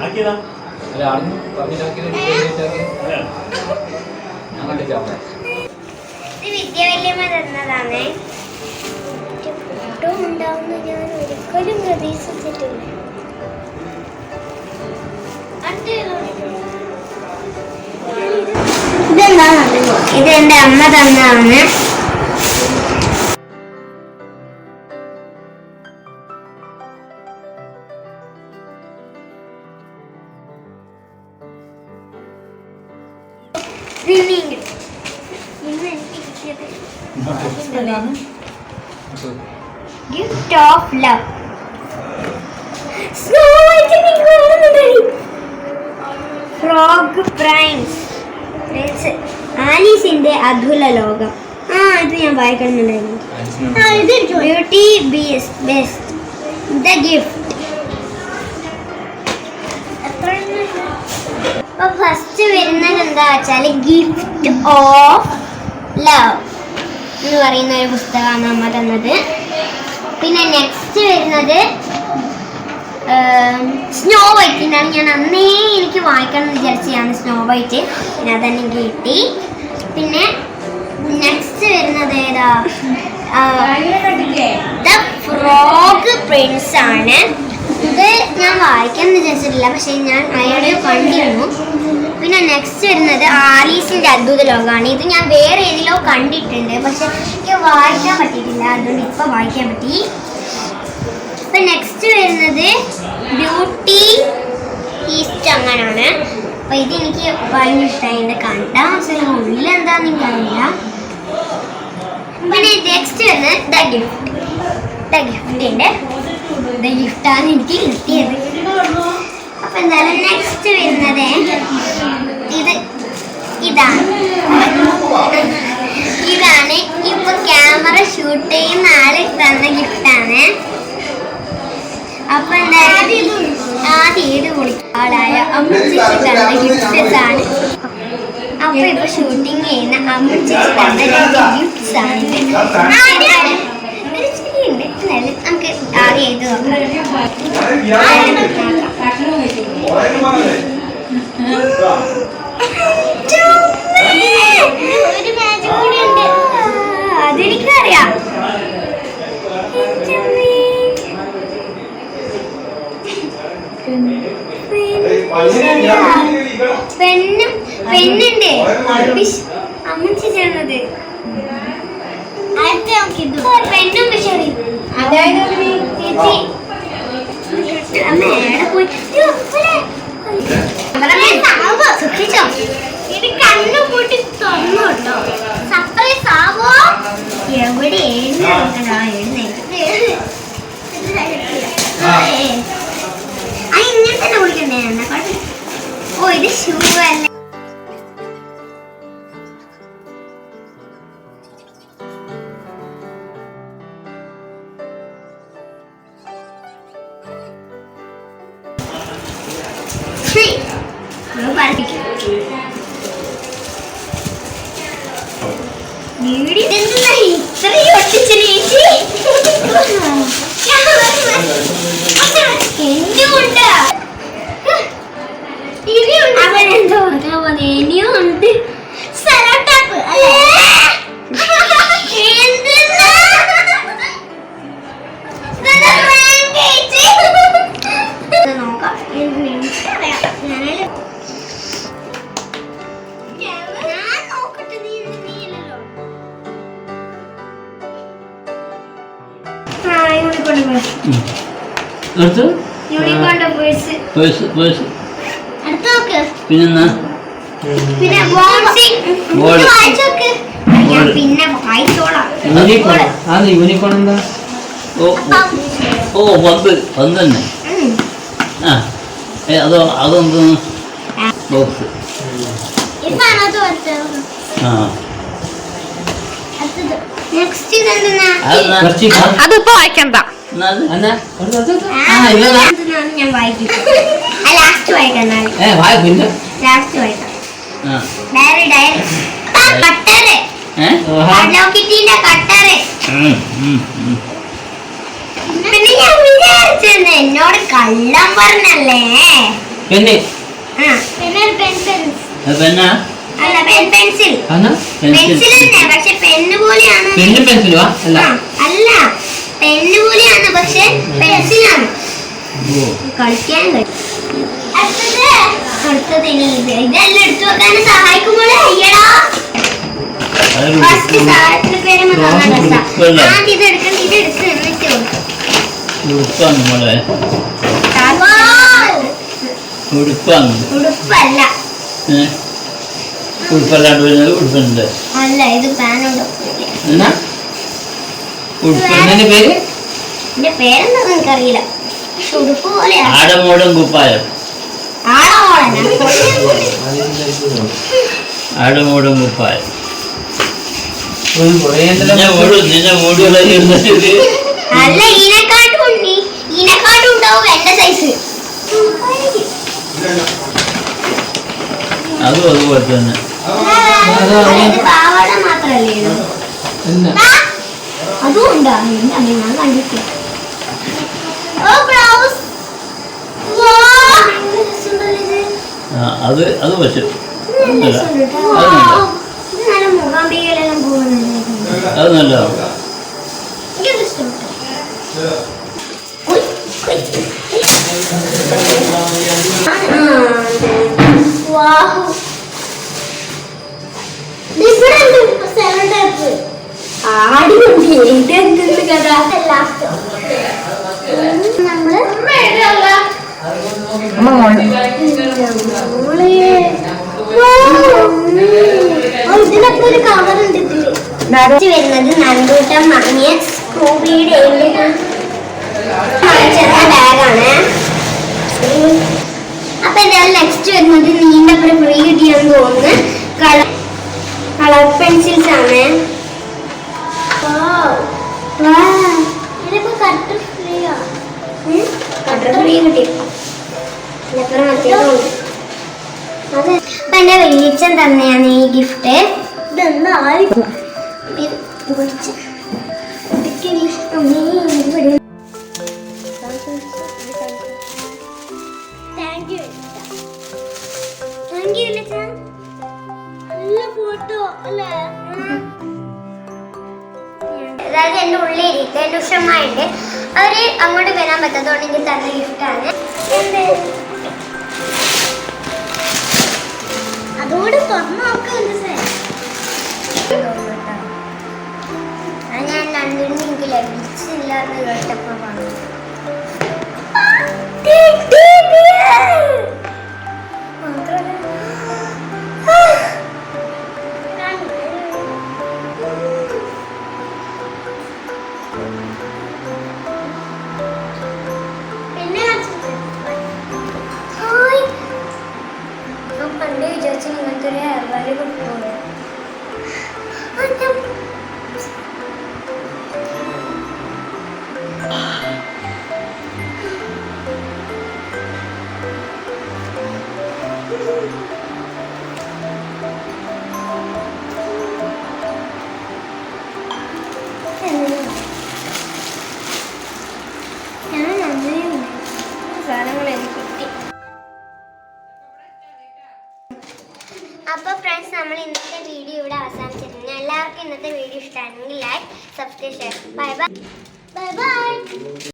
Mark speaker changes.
Speaker 1: ആക്കിയതാ?
Speaker 2: അല്ല അവിടുന്ന് പറഞ്ഞിട്ടാക്കിയത്
Speaker 3: വിദ്യാവല്യമ്മ തന്നതാണേ. ഫോട്ടോ ഉണ്ടാവുന്ന ഞാൻ പ്രതീക്ഷിച്ചിട്ടില്ല ഇത് എന്റെ അമ്മ തന്നതാണ് ഇന്ന് എനിക്ക് കിട്ടിയത് gift of love snow white frog prince ആലീസിന്റെ അധുല ലോകം. ആ ഇത് ഞാൻ വായിക്കണമെന്നുണ്ടായിരുന്നു. Beauty beast best the gift അപ്പൊ ഫസ്റ്റ് വരുന്നത് എന്താ വെച്ചാൽ ഗിഫ്റ്റ് ഓഫ് ലവ് എന്ന് പറയുന്ന ഒരു പുസ്തകമാണ് അമ്മ തന്നത്. പിന്നെ നെക്സ്റ്റ് വരുന്നത് സ്നോ വൈറ്റിനാണ് ഞാൻ അന്നേ എനിക്ക് വായിക്കണം എന്ന് വിചാരിച്ചതാണ് സ്നോ വൈറ്റ് പിന്നെ അതന്നെ കിട്ടി. പിന്നെ നെക്സ്റ്റ് വരുന്നത് ഏതാ? ദ ഫ്രോഗ് പ്രിൻസ് ആണ്. ഇത് ഞാൻ വായിക്കാൻ വിചാരിച്ചിട്ടില്ല പക്ഷേ ഞാൻ അയാളെ കണ്ടിരുന്നു. പിന്നെ നെക്സ്റ്റ് വരുന്നത് ആലീസിന്റെ അത്ഭുത ലോകമാണ്. ഇത് ഞാൻ വേറെ ഏതിലോ കണ്ടിട്ടുണ്ട് പക്ഷെ എനിക്ക് വായിക്കാൻ പറ്റിയിട്ടില്ല. അതുകൊണ്ട് ഇപ്പം വായിക്കാൻ പറ്റി. ഇപ്പൊ നെക്സ്റ്റ് വരുന്നത് ബ്യൂട്ടി ഈസ്റ്റ് അങ്ങനാണ്. അപ്പൊ ഇത് എനിക്ക് ഭയങ്കര ഇഷ്ടമായി കണ്ടാ. ചില ഉള്ളിലെന്താന്ന് എനിക്ക് അറിയില്ല. പിന്നെ നെക്സ്റ്റ് വരുന്നത് ദ ഗിഫ്റ്റ് ദ ഗിഫ്റ്റിന്റെ ദ ഗിഫ്റ്റാണ് എനിക്ക് കിട്ടിയത്. അപ്പൊ എന്തായാലും നെക്സ്റ്റ് വരുന്നത് ഇത് ഇതാണ്. ഇതാണ് ഇപ്പൊ ക്യാമറ ഷൂട്ട് ചെയ്യുന്ന ആൾ തന്ന ഗിഫ്റ്റാണ് അപ്പൊ എന്തായാലും അപ്പൊ ഇപ്പൊ ഷൂട്ടിംഗ് ചെയ്യുന്ന എന്നാലും നമുക്ക് അതെനിക്കറിയാം. പെണ്ണും പെണ്ണുണ്ട് അമ്മച്ചി പെണ്ണും വിഷറി ചേച്ചി ശ്ശി.
Speaker 4: എടുത്തു
Speaker 3: പേഴ്സ്
Speaker 4: പേഴ്സ് പിന്നെന്നാ
Speaker 3: പിന്നെ
Speaker 2: യൂണിക്കോൺ എന്താ?
Speaker 4: ഓ ഓ. ഓ പന്ത് പന്ത് തന്നെ. ആ ഏ അതോ ബോക്സ്
Speaker 5: അതിപ്പോ വായിക്കണ്ട.
Speaker 2: പിന്നെ.
Speaker 3: ഞാൻ വിചാരിച്ചത് എന്നോട് കള്ളം പറഞ്ഞല്ലേ?
Speaker 2: പിന്നെ
Speaker 3: ആ. പിന്നെ ഒരു പെൻസിൽ
Speaker 4: അത്
Speaker 3: അല്ല പെൻ പെൻസിൽ പെൻസിൽ തന്നെ പക്ഷെ പെണ്ണ് പോലെയാണ്?
Speaker 2: പെന്നും പെൻസിലുവാ അല്ല.
Speaker 3: അല്ല. പെണ്ണ് പോലെയാണ് പക്ഷെ പെൻസിലാണ് കളിക്കാൻ അടുത്തത്? ഇതെല്ലാം എടുത്തു വെക്കാൻ സഹായിക്കുമ്പോൾ അയ്യടാ. ഫസ്റ്റ് സാധനത്തിന്റെ പേര്. ആദ്യം ഇത് എടുക്കണ്ട ഇത് എടുത്ത് എന്നിട്ട്
Speaker 4: ഉടുപ്പാണ്
Speaker 3: ഉടുപ്പല്ല.
Speaker 4: ഉടുപ്പല്ലാണ്ട് വരുന്നത് ഉടുപ്പുണ്ട്.
Speaker 3: അല്ല ഇത് പാനോട്
Speaker 2: എന്നാ?
Speaker 4: ഉടുപ്പ്
Speaker 2: എന്നതിന്റെ പേര്?
Speaker 3: എന്റെ പേരെന്താ എനിക്കറിയില്ല പക്ഷെ ഉടുപ്പ് പോലെയാണ്
Speaker 4: ആടമോടും കുപ്പായം. ആടമോടും കുപ്പായം നിന്നെ ഓട് നിന്നെ ഓടുകളൊക്കെ ഇരുന്നിട്ട്.
Speaker 3: അല്ല ഇതിനെക്കാട്ടും ഉണ്ട് ഇതിനെക്കാട്ടും ഉണ്ടാവും എന്റെ സൈസ്
Speaker 4: അതും അതുപോലെ തന്നെ.
Speaker 3: പാവാട മാത്രല്ലേ അതും ഉണ്ടാ. എന്റെ ഞാൻ കണ്ടിട്ടില്ല.
Speaker 4: അത് അത് പറ്റും. അത് നല്ലതാണ്
Speaker 3: വാഹു. ഇത് സെവൻ ടൈപ്പ് ബാഗാണ് അപ്പൊ എന്തായാലും നെക്സ്റ്റ് വരുന്നത് നീണ്ട ഫ്രീ കിട്ടിയെന്ന് തോന്നുന്നു അതായത് എന്റെ ഉള്ളിൽ എന്റെ ഉഷമായിട്ട് അവർ അങ്ങോട്ട് വരാൻ പറ്റാത്തതുകൊണ്ട് എനിക്ക് തന്ന ഗിഫ്റ്റാണ് അതോട് തുറന്നു നോക്കുന്നത് ഞാൻ രണ്ടിനും എനിക്ക് ലഭിച്ചില്ല എന്ന് കേട്ടപ്പോ करते video standing like share bye bye bye bye